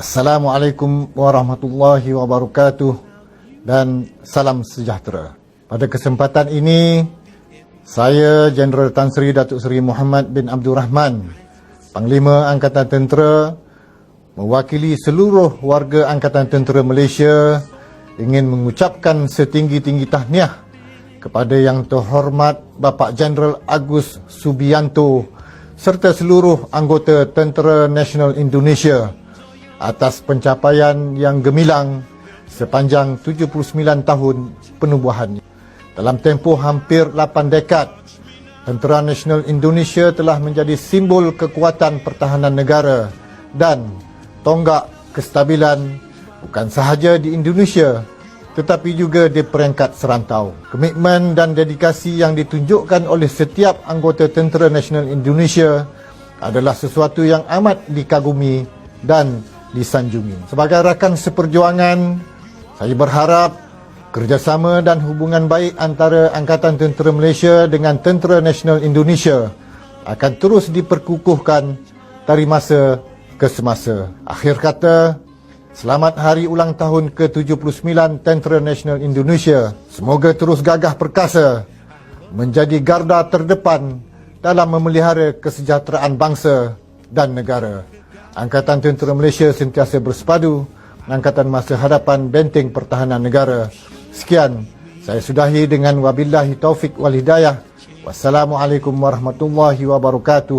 Assalamualaikum warahmatullahi wabarakatuh dan salam sejahtera. Pada kesempatan ini, saya Jeneral Tan Sri Datuk Seri Muhammad bin Abdul Rahman, Panglima Angkatan Tentera, mewakili seluruh warga Angkatan Tentera Malaysia ingin mengucapkan setinggi-tinggi tahniah kepada Yang Terhormat Bapak Jeneral Agus Subianto serta seluruh anggota Tentera Nasional Indonesia atas pencapaian yang gemilang sepanjang 79 tahun penubuhan. Dalam tempoh hampir 8 dekad, Tentera Nasional Indonesia telah menjadi simbol kekuatan pertahanan negara dan tonggak kestabilan bukan sahaja di Indonesia tetapi juga di peringkat serantau. Komitmen dan dedikasi yang ditunjukkan oleh setiap anggota Tentera Nasional Indonesia adalah sesuatu yang amat dikagumi dan disanjungi. Sebagai rakan seperjuangan, saya berharap kerjasama dan hubungan baik antara Angkatan Tentera Malaysia dengan Tentera Nasional Indonesia akan terus diperkukuhkan dari masa ke semasa. Akhir kata, selamat hari ulang tahun ke-79 Tentera Nasional Indonesia. Semoga terus gagah perkasa menjadi garda terdepan dalam memelihara kesejahteraan bangsa dan negara. Angkatan Tentera Malaysia sentiasa bersepadu Angkatan Masa Hadapan Benteng Pertahanan Negara. Sekian, saya sudahi dengan wabillahi taufik wal hidayah. Wassalamualaikum warahmatullahi wabarakatuh.